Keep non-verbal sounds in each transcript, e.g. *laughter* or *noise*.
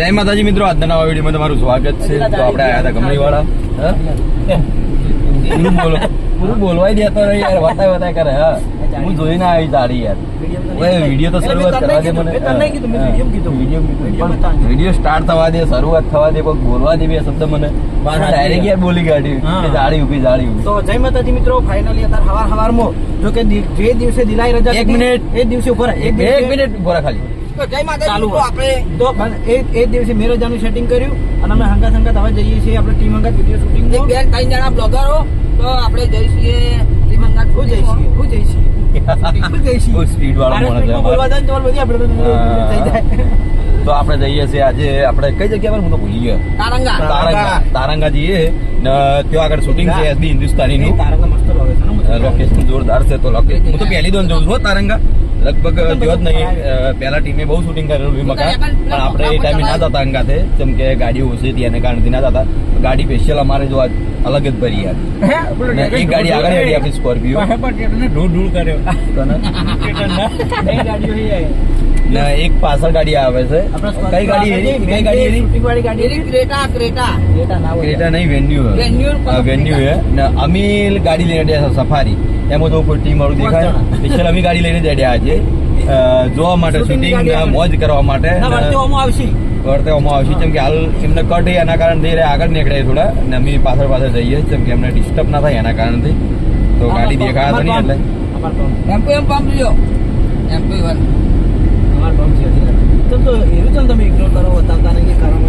જય માતાજી મિત્રો આજના નવા વિડીયોમાં તમારું સ્વાગત છે. તો આપણે આયા હતા ગમણી વાળા બોલો. પૂરું બોલવાય દેતો નહીં યાર વાતા વાતા કરે હા. હું જોઈને આવી તારી યાર. ઓય વીડિયો તો શરૂઆત કરવા દે મને. તને કીધું, મેં video કીધું. વીડિયો video માં સ્ટાર્ટ થવા દે શરૂઆત થવા દે કોઈ બોલવા દે બે શબ્દ મને. ડાયરેક્ટ યાર બોલી કાઢી. જાળી કે જાળી ઊભી. તો જય માતાજી મિત્રો ફાઇનલી અત્યારે હવાર હવારમાં જો કે જે દિવસે દિલાઈ રજા એક મિનિટ. એ દિવસે ઊભો એક મિનિટ ઊભો ખાલી. તો જય માતાજી આપણે તો એ એ દિવસે મેં સેટિંગ કર્યું અને અમે હંગાત હંગાત હવે જઈએ છીએ આપણે ટીમ હંગાત વીડિયો શૂટિંગ બે ત્રણ જણા બ્લોગરો તો આપણે જઈશું હું હું *laughs* *laughs* તો આપણે જઈએ આજે આપણે કઈ જગ્યા પર હું તો ભૂલી ગયો. તારંગા. જઈએ ત્યાં આગળ શૂટિંગ છે એસબી હિન્દુસ્તાની નું. લોકેશન જોરદાર છે તો લોકેશન હું તો પહેલી દોન જોઉં છું તારંગા. લગભગ જો જ નહીં. પહેલા ટીમે બહુ શૂટિંગ કરેલું વિમકા પણ આપણે એ ટાઈમે ના જતા અંગાતે જેમ કે ગાડી ઓછી હતી એને કારણથી ના જતા. ગાડી સ્પેશિયલ અમારે જો અલગ જ ભરી યાર. એક ગાડી આગળ હેડી આપણી સ્કોર્પિયો ઢૂળ ઢૂળ કર્યો. એક પાછળ ગાડી આવે છે. કઈ ગાડી? કઈ ગાડી ક્રેટા ક્રેટા ક્રેટા નહીં વેન્યુ વેન્યુ વેન્યુ હે. ને અમીલ ગાડી લઈને સફારી એમાં તો કોઈ ટીમ વાળું દેખાય. સ્પેશિયલ અમે ગાડી લઈને જડ્યા આજે. જોવા માટે શૂટિંગ મોજ કરવા માટે. ઓમો આવશે. કેમ જેમ કે હાલ એમને કટ એના કારણથી એ આગળ નીકળે થોડા. અને અમે પાછળ પાછળ જઈએ. જેમ કે એમને ડિસ્ટર્બ ના થાય એના કારણથી. તો ગાડી દેખાયા તો નહીં એટલે. એમ્પો એમ પંપ લ્યો એમ્પો વન અમાર પંપ છે. નહીં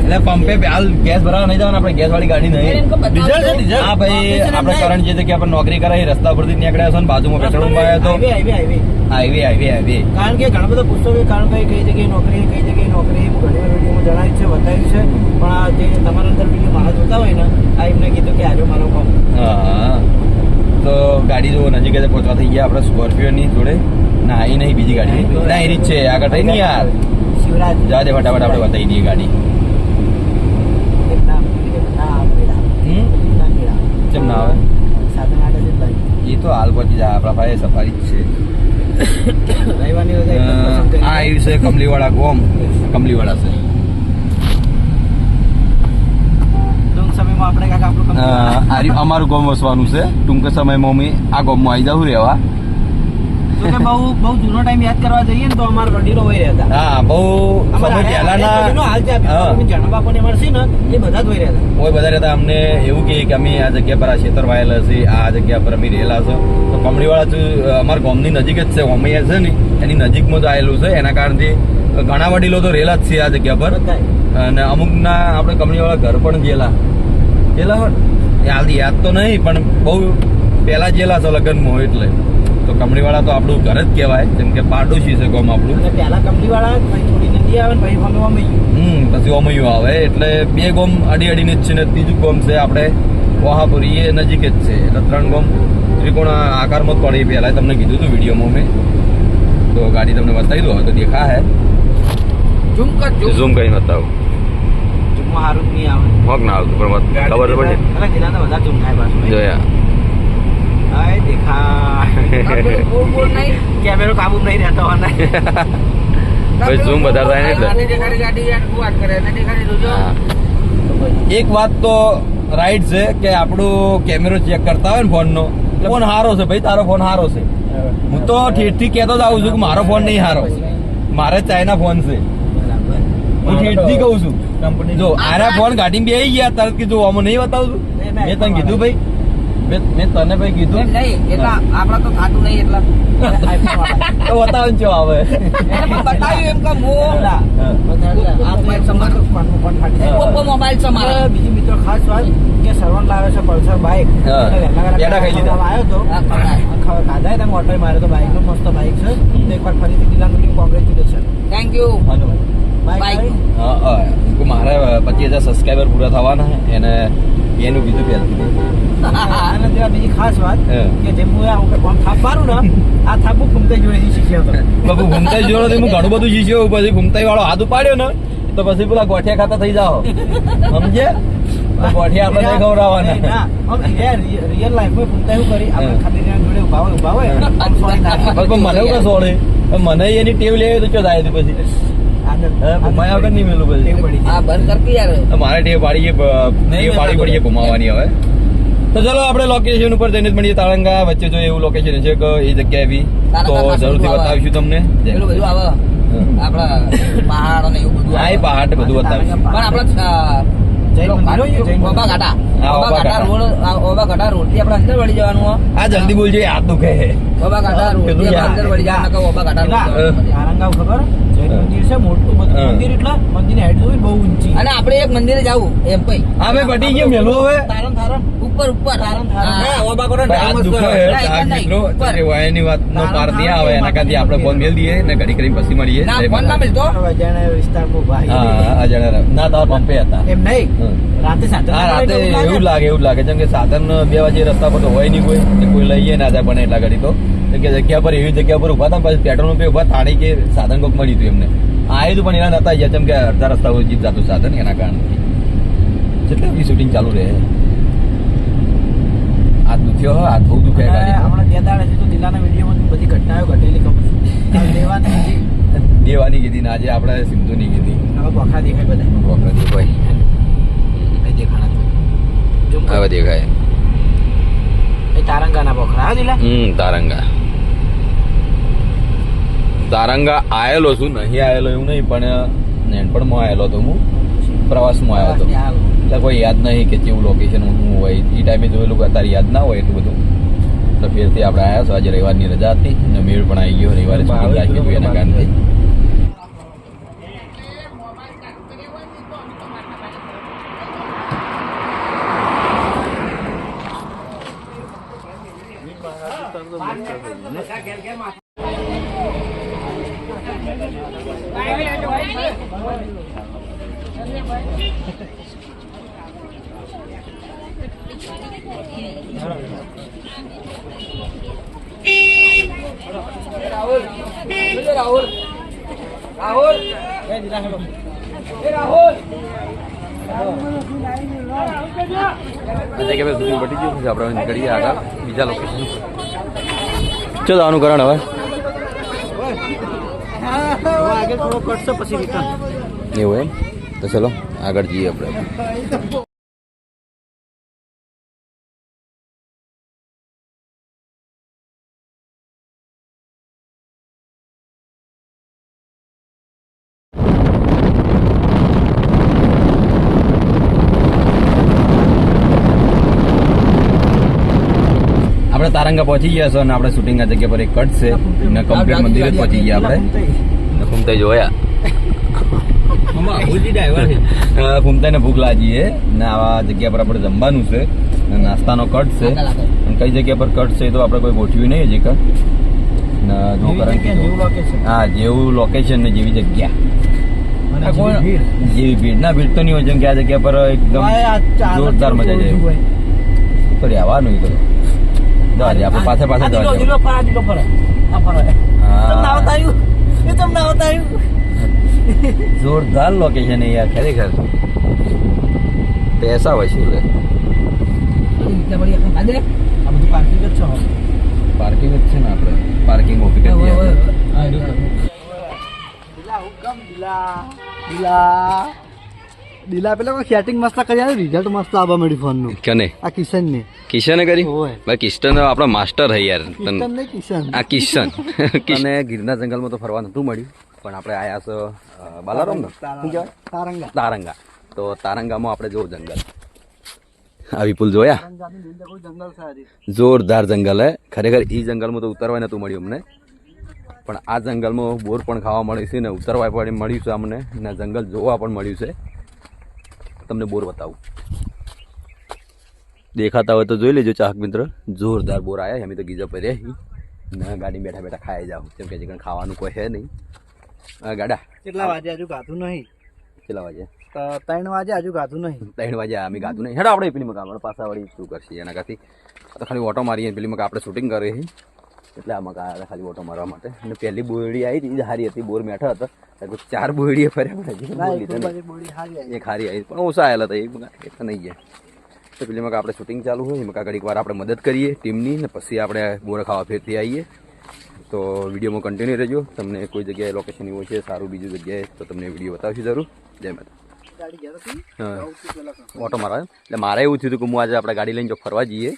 એટલે પંપે હાલ ગેસ ભરાવા નહીં જવાનું આપણે ગેસ વાળી ગાડી નહીં. ડીઝલ છે, ડીઝલ. હા ભાઈ આપણે કરણ જે જગ્યા પર નોકરી કરાવી રસ્તા પરથી નીકળ્યા છો ને બાજુમાં પેટ્રોલ પંપ આવ્યો તો highway highway highway highway highway highway કારણ કે ઘણા બધા પૂછતો કે કારણ કે કઈ જગ્યાએ નોકરી કઈ જગ્યાએ નોકરી ઘણી વાર વિડીયોમાં જણાવ્યું છે બતાવ્યું છે પણ આ જે તમારા અંદર વીડિયો મારા જોતા હોય ને આ એમને કીધું કે આજે મારો કામ હા. તો ગાડી જો નજીક જ પહોંચવા થઈ ગયા આપણે સ્કોર્પિયો ની જોડે. ના એ નહીં બીજી ગાડી ના એ રીત છે આગળ થઈ ને યાર. શિવરાજ જા દે ફટાફટ આપણે બતાવી દઈએ ગાડી. કેમ ના આવે? સાધન એ તો હાલ પછી જાય આપણા પાસે સફારી જ છે. આ આવ્યું છે કમલીવાળા ગોમ. કમલીવાળા છે. અમારું ગોમ વસવાનું છે. ટૂંક સમયમાં અમે આ ગોમમાં આવી જવું રહેવા. તો બહુ બહુ જૂનો ટાઈમ યાદ કરવા જઈએ ને તો અમારા વડીલો હોય રહેતા. હા બહુ સમય પહેલાના હાલ છે જણા બાપુને મળશે ને એ બધા જ હોય રહેતા. કોઈ બધા રહેતા. અમને એવું કહે કે અમે આ જગ્યા પર આ ક્ષેત્ર વાયેલા છે આ જગ્યા પર અમે રહેલા છે. તો કમળીવાળા અમારા ગામની નજીક જ છે ઓમૈયા છે ને એની નજીકમાં જ આવેલું છે. એના કારણથી ઘણા વડીલો તો રહેલા જ છે આ જગ્યા પર. અને અમુકના આપણે કમળીવાળા ઘર પણ ગયેલા. ગયેલા હોય હાલ યાદ તો નહીં પણ બહુ પહેલા ગયેલા છે લગ્નમાં એટલે. તો કમળીવાળા તો આપણું ઘર જ કહેવાય જેમ કે પાડોશી છે ગામ આપણું. પહેલા કંપની પછી થોડી નદી આવે ને પછી અમે અમે હમ પછી ઓમયું આવે એટલે બે ગોમ અડી અડીને જ છે ને ત્રીજું ગોમ છે આપણે વહાપુરી એ નજીક જ છે. એટલે ત્રણ ગોમ ત્રિકોણ આકારમાં જ પડી પહેલાં તમને કીધું હતું વિડીયોમાં મેં. તો ગાડી તમને બતાવી દો તો દેખા હે. ઝૂમ કર ઝૂમ. ઝૂમ કરીને બતાવું. ચૂકમાં સારું જ નહીં આવે. હોક ના આવતું પણ ખબર પડે. જોયા હાય દેખાય બોલ બોલ નહીં કેમેરો કાબુ નહીં રહેતો હોય ને ભાઈ zoom વધારે થાય ને એટલે. એક વાત તો રાઈટ છે કે આપણું કેમેરો ચેક કરતા હોય ને ફોનનો ફોન હારો છે ભાઈ તારો ફોન હારો છે હું તો ઠેઠથી કહેતો જ આવું છું કે મારો ફોન નહીં હારો મારે ચાઇના ફોન છે હું ઠેઠથી કહું છું જો આના ફોન ગાડી બે આવી ગયા તરત કીધું આમાં નહીં બતાવું છું મેં તને કીધું ભાઈ મેં મેં તને ભાઈ એમ કીધું નહીં એટલા આપડા તો ખાતું નહીં એટલા તો બતાવું છો હવે બતાવ્યું એમ કે મોબાઈલ છે મારો બીજી મિત્રો ખાસ વાત કે સરવણ લાવે છે પલ્સર બાઇક. પેડા ખાઈ લીધા. આવ્યો તો. ખાધા તમે ઓટો માર્યો તો બાઇક નો મસ્ત બાઇક છે. તો એકવાર ફરીથી dealer congratulation thank you bike હા હા. મારે પચીસ હજાર સબસ્ક્રાઈબર પૂરા થવાના છે. એને એનું કીધું પહેલથી. અને જેવા બીજી ખાસ વાત કે જેમ હું આ આમ થાપ મારું ને આ થાપ ઘૂમતે જોડેથી શીખ્યો હતો જોડો હું ઘણું બધું શીખ્યો પછી ઘૂમતાઈ વાળો હાથ ઉપાડ્યો ને તો પછી પેલા ગોઠિયા ખાતા થઈ જાઓ સમજે ગોઠિયા આપણે નહીં ખવડાવવાના રિયલ લાઈફમાં ઘૂમતા એવું કરી આપણે ખાલી જોડે ઊભા હોય ઊભા હોય ના બસ મને એવું સોળે મને એની ટેવ લેવી તો ચો થાય પછી ઘુમાયા વગર નહીં મેલું પછી. આ બંધ કર યાર મારે ટેવ પાડી ટેવ પાડી પડી ઘુમાવાની હવે તો ચલો આપણે લોકેશન ઉપર જઈને જ મળીએ. તાળંગા વચ્ચે જો એવું લોકેશન છે કે એ જગ્યાએ બી તો જરૂરથી. બતાવીશું તમને. બધું આવે? હા. પહાડ અને એવું બધું હા પહાડ બધું બતાવીશું. પણ આ ઓબા ઘાટા. રોડથી આપણે અંદર વળી જવાનું આ જલ્દી બોલજો હાથ દુખે. આપણે ખબર. મંદિર છે મોટું મંદિર એટલે મંદિરની હાઈટ જોઈ બહુ ઊંચી. અને આપણે એક મંદિરે જવું એમ કઈ. હા ભાઈ ગયો મેલું હવે. તારણ તારણ. ઉપર ઉપર. તારણ, તારણ. હા, ઓબા ઘાટા ભાઈ, હાથ દુખે છે. ના, એક જ આ નહીં, મિત્રો ઉપર. જે વાયરની વાતનો તારણ, પાર ત્યાં આવે એના કારણે આપણે ફોન મેલ દઈએ ને ઘડી કરીને પછી મળીએ. ના ફોન ના વિસ્તારમાં ભાઈ હા અજાણ્યા ના તારા પંપે હતા. એમ નહીં? રાતે સાધન હા રાતે એવું લાગે? એવું લાગે. જેમ કે સાધન બે વાગે રસ્તા પર તો હોય નહીં કોઈ. કોઈ લઈએ ના જાય પણ એટલા ઘડી તો. જગ્યા પર એવી જગ્યા પર ઊભા હતા પછી પેટ્રોલ પંપે ઊભા તાળી કે સાધન કોક મળ્યું હતું એમને. આયું હતું પણ એના નતા ગયા જેમ કે અડધા રસ્તા જીપ જતું સાધન એના કારણે. જેટલે બી શૂટિંગ ચાલુ રહે. આ દુખ્યો આ બહુ દુખે હમણાં બે દાડાથી તો જિલ્લાના વિડીયોમાં બધી ઘટનાઓ ઘટેલી ખબર હતી. દેવાની કીધી ને આજે આપણે સિંધુની કીધી. હવે બોખા દેખાય બધા વખા દેખાય. દેખાણા હવે દેખાય. એ તારંગાના બોખરા હા દિલા હમ તારંગા. તારંગા આવેલો છું. નહીં આવેલો એવું નહીં પણ નેનપણમાં આવેલો હતો હું. પ્રવાસમાં આવ્યો હતો. એટલે કોઈ યાદ નહીં કે કેવું લોકેશન હું હોય. એ ટાઈમે જોયેલું કે અત્યારે યાદ ના હોય એટલું બધું. એટલે ફેરથી આપણે આવ્યા છો આજે રવિવારની રજા હતી. અને મેળ પણ આવી ગયો. રવિવારે એના કારણથી રાહુલ બોલો રાહુલ. રાહુલ. એ રાહુલ. આજે કે શૂટિંગ પટી ગયું છે આપણે નીકળીએ આગળ બીજા લોકેશન ચલો આનું કરણ હવે. હવે આગળ થોડો કટશે પછી રિટર્ન એવું એમ? તો ચલો આગળ જઈએ આપણે. આપણે તારંગા પહોંચી ગયા છો અને આપણે શૂટિંગ આ જગ્યા પર એક કટ છે. ને કમ્પ્લીટ મંદિરે જ પહોંચી ગયા આપણે. ઘૂમતા જોયા. ઘૂમતા ને ભૂખ લાગી છે ને આવા જગ્યા પર આપણે જમવાનું છે. નાસ્તાનો કટ છે. અને કઈ જગ્યા પર કટ છે એ તો આપણે કોઈ ગોઠવ્યું નહીં હજી કે. હા જેવું લોકેશન ને જેવી જગ્યા. અને જેવી ભીડ. ભીડ. ના ભીડ તો નહીં હોય જેમ કે આ જગ્યા પર એકદમ જોરદાર મજા જાય. હોય. તો રહેવાનું ઈ તો. જવા દે આપણે પાસે પાસે જવા દે ફરા દીલો ફરા આ ફરા. તમને આવતા આવ્યું? એ તમને આવતા આવ્યું? જોરદાર લોકેશન યાર ખરેખર. પૈસા હોય પાર્કિંગ જ છે પાર્કિંગ જ છે ને આપણે. પાર્કિંગ ઓપી કરી દિલા હુકમ દિલા દિલા દિલા પેલા કોઈ સેટિંગ મસ્ત કરી આવે રિઝલ્ટ મસ્ત આવવા મળ્યું ફોનનું. કને આ કિશન ને કિશને કરી? ઓય. ભાઈ કિશન આપણો માસ્ટર હે યાર. કિશન ને કિશન. આ કિશન. *laughs* અને ગીરના જંગલમાં તો ફરવા નતું મળ્યું પણ આપણે આયા છે બાલારામ ને શું કહેવાય? તારંગા. તારંગા. તો તારંગામાં આપણે જો જંગલ. આ વિપુલ જોયા. જોરદાર જંગલ હે. ખરેખર ઈ જંગલમાં તો ઉતરવાય નતું મળ્યું અમને. પણ આ જંગલમાં બોર પણ ખાવા મળ્યું છે ને ઉતરવા પણ મળ્યું છે અમને. ને જંગલ જોવા પણ મળ્યું છે. તમને બોર બતાવું. દેખાતા હોય તો જોઈ લેજો ચાહક મિત્ર. જોરદાર બોર આવ્યા અમે તો ગીઝર પર ના ગાડી બેઠા બેઠા ખાઈ જાઓ. કેમ કે હજી ખાવાનું કોઈ છે નહીં. હા ગાડા. કેટલા વાગે હજુ ગાધું નહીં? કેટલા વાગે? ત્રણ વાગે હજુ ગાધું નહીં. ત્રણ વાગે અમે ગાધું નહીં. હેડા આપણે પેલી મકા આપણે પાછા વળી શું કરશે? એના કાથી તો ખાલી ઓટો મારીએ પેલી મકા આપણે શૂટિંગ કરીએ એટલે આમાં મકા આવ્યા ખાલી ઓટો મારવા માટે. અને પહેલી બોરડી આવી હતી હારી હતી બોર મેઠા હતા. લગભગ ચાર બોરડીએ ફર્યા પડે એ એક હારી આવી. પણ ઓછા આવેલા હતા એ મકા નહીં ગયા. તો પેલી મકા આપણે શૂટિંગ ચાલુ હોય એમાં ઘડીક વાર આપણે મદદ કરીએ ટીમની ને પછી આપણે બોર ખાવા ફેરથી આવીએ. તો વિડીયોમાં કન્ટિન્યુ રહેજો. તમને કોઈ જગ્યાએ લોકેશન એવું છે સારું બીજું જગ્યાએ તો તમને વીડિયો બતાવશું જરૂર. જય માતા હા. ઓટો મારા એટલે મારે એવું થયું હતું કે હું આજે આપણે ગાડી લઈને જો ફરવા જઈએ.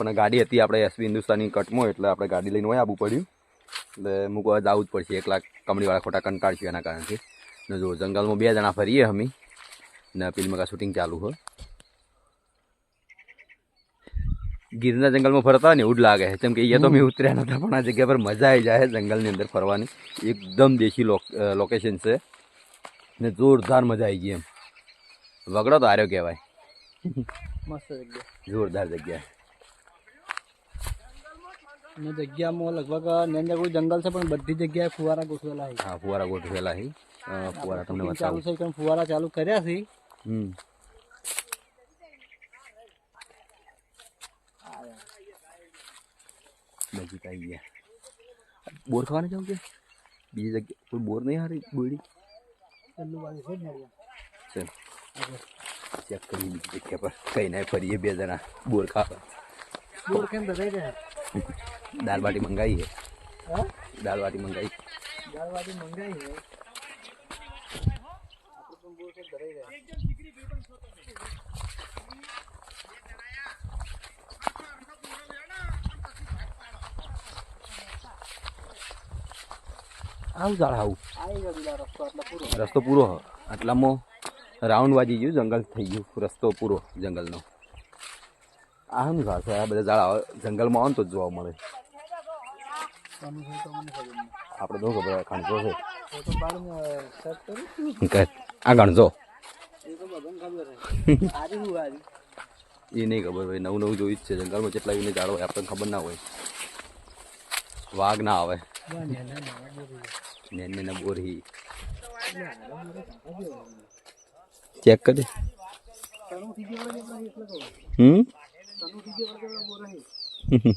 પણ ગાડી હતી આપણે એસબી હિન્દુસ્તાની કટમાં એટલે આપણે ગાડી લઈને હોય આવવું પડ્યું. એટલે મૂકવા જવું જ પડશે. એક લાખ કમળીવાળા ખોટા કંટાળશું એના કારણથી. ને જો જંગલમાં બે જણા ફરીએ અમે. ને ફિલ્મ કા શૂટિંગ ચાલુ હોય. ગીરના જંગલમાં ફરતા ને એવું જ લાગે. છે કેમ કે અહીંયા તો અમે ઉતર્યા નતા પણ આ જગ્યા પર મજા આવી જાય જંગલની અંદર ફરવાની. એકદમ દેશી લોકેશન છે. ને જોરદાર મજા આવી ગઈ એમ. વગડો તો આર્યો કહેવાય. મસ્ત જગ્યા. જોરદાર જગ્યા. અને જગ્યામાં લગભગ નેંદર કોઈ જંગલ છે પણ બધી જગ્યાએ ફુવારા ગોઠવેલા છે. હા ફુવારા ગોઠવેલા છે. અ, ફુવારા તમને ચાલુ બતાવું. છે કે ફુવારા ચાલુ કર્યા છે? હમ. નજીક આવી ગયા. બોર ખાવાને જાવ કે? બીજી જગ્યા કોઈ બોર નહીં હારી બોયડી? પેલું વાળી છે. ને ચાલ ચેક કરી બીજી જગ્યા પર. કઈ ના ફરીએ બે જણા બોર ખાવા. બોર કેમ ભરાઈ રહ્યા દાળ બાટી મંગાવી હા? દાળ બાટી મંગાવી દાળવાળી મંગાઈ છે આવું જાળ આવું. રસ્તો પૂરો. હ. આટલામાં રાઉન્ડ વાજી ગયું જંગલ થઈ ગયું. રસ્તો પૂરો જંગલનો. આ શું ઘાસ આ બધા ઝાડ જંગલમાં આવે તો જ જોવા મળે. આપણે તો ખબર ખણજો છે આ ગણજો એ નહીં ખબર ભાઈ નવું નવું જોયું જ છે. જંગલમાં જેટલા એને ઝાડ હોય, આપણને ખબર ના હોય. વાઘ ના આવે. ને ને બોરી. ચેક કરી. હમ તનું થી ગયો એટલે બોર નહીં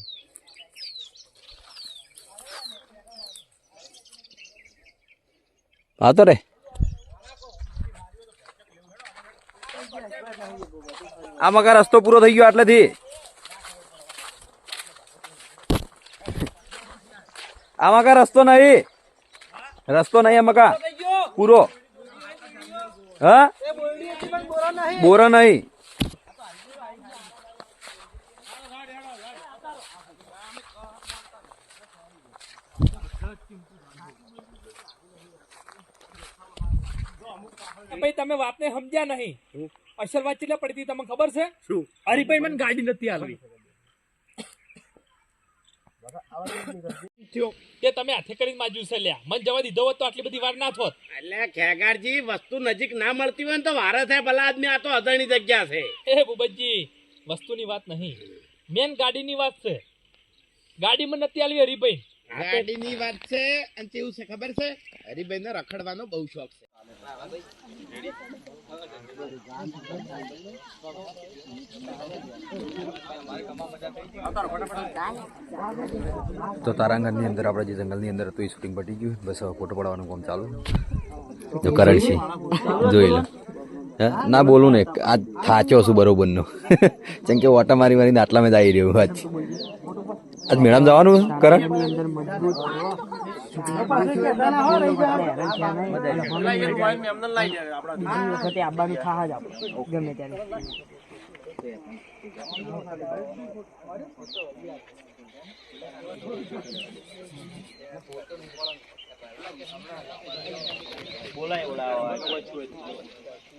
હા તો રે આમાં કા રસ્તો પૂરો થઈ ગયો આટલેથી. આમાં કા રસ્તો નહીં. રસ્તો નહીં આમાં કા પૂરો. હા? બોરા નહીં. ભાઈ તમે વાતને સમજ્યા નહીં. અસલ વાત કેટલા પડતી તમને ખબર છે? શું? હરીભાઈ મને ગાડી નથી આલવી. થયો. તમે હાથે કરીને માજ્યું છે લ્યા. મને જવા દીધો હોત તો આટલી બધી વાર ના થોત. એટલે ખેગારજી વસ્તુ નજીક ના મળતી હોય ને તો વારે થાય ભલા આદમી આ તો જગ્યા છે. એ બુબજી વસ્તુની વાત નહીં. મેન ગાડીની વાત છે. ગાડી મને નથી આલવી હરીભાઈ. ગાડીની વાત છે અને કેવું છે ખબર છે? હરિભાઈ ને રખડવાનો બહુ શોખ છે. તો તારાંગણની અંદર આપણે જે જંગલની અંદર હતું એ શૂટિંગ પટી ગયું. બસ ફોટો પડવાનું કામ ચાલુ. તો કરણ છે જોઈ લો? ના બોલું ને, આ થાચો છું બરોબર નો *laughs* જેમ કે ઓટા મારી મારીને આટલા મેં જ આવી રહ્યું આજ. આજ મેળામાં જવાનું કરણ? બોલાય વખતે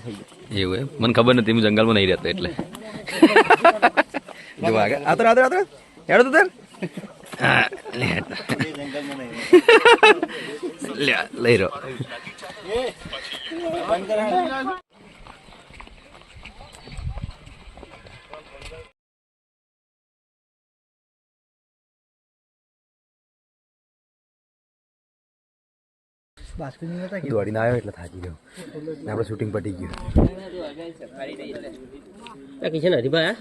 થઈ જાય એવું એમ? મને ખબર નથી હું જંગલમાં નહીં રહેતો એટલે. *laughs* જો આગળ. આતર આતર આતર હેડો તો તાર હા, *laughs* લે. લઈ રહ્યો. દોડીને આવ્યો એટલે થાકી ગયો ને આપણે શૂટિંગ પટી ગયું કિશન હરીભાઈ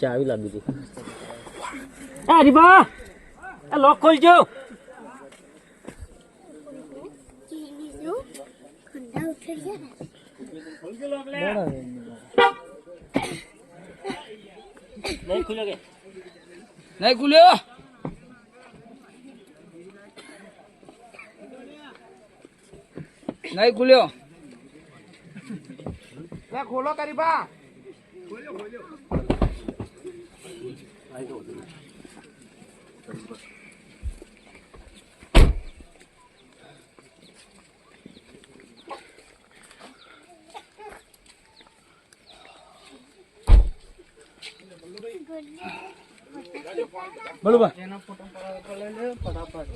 ચાવી લાવી હતી. એ હરીભા એ લોક ખોલજો. નહીં ખુલ્યો? નહીં ખુલ્યો નહીં ખુલ્યો ખોલો કરી બા એના ફોટો પડાવે તો લઈ લે ફટાફટ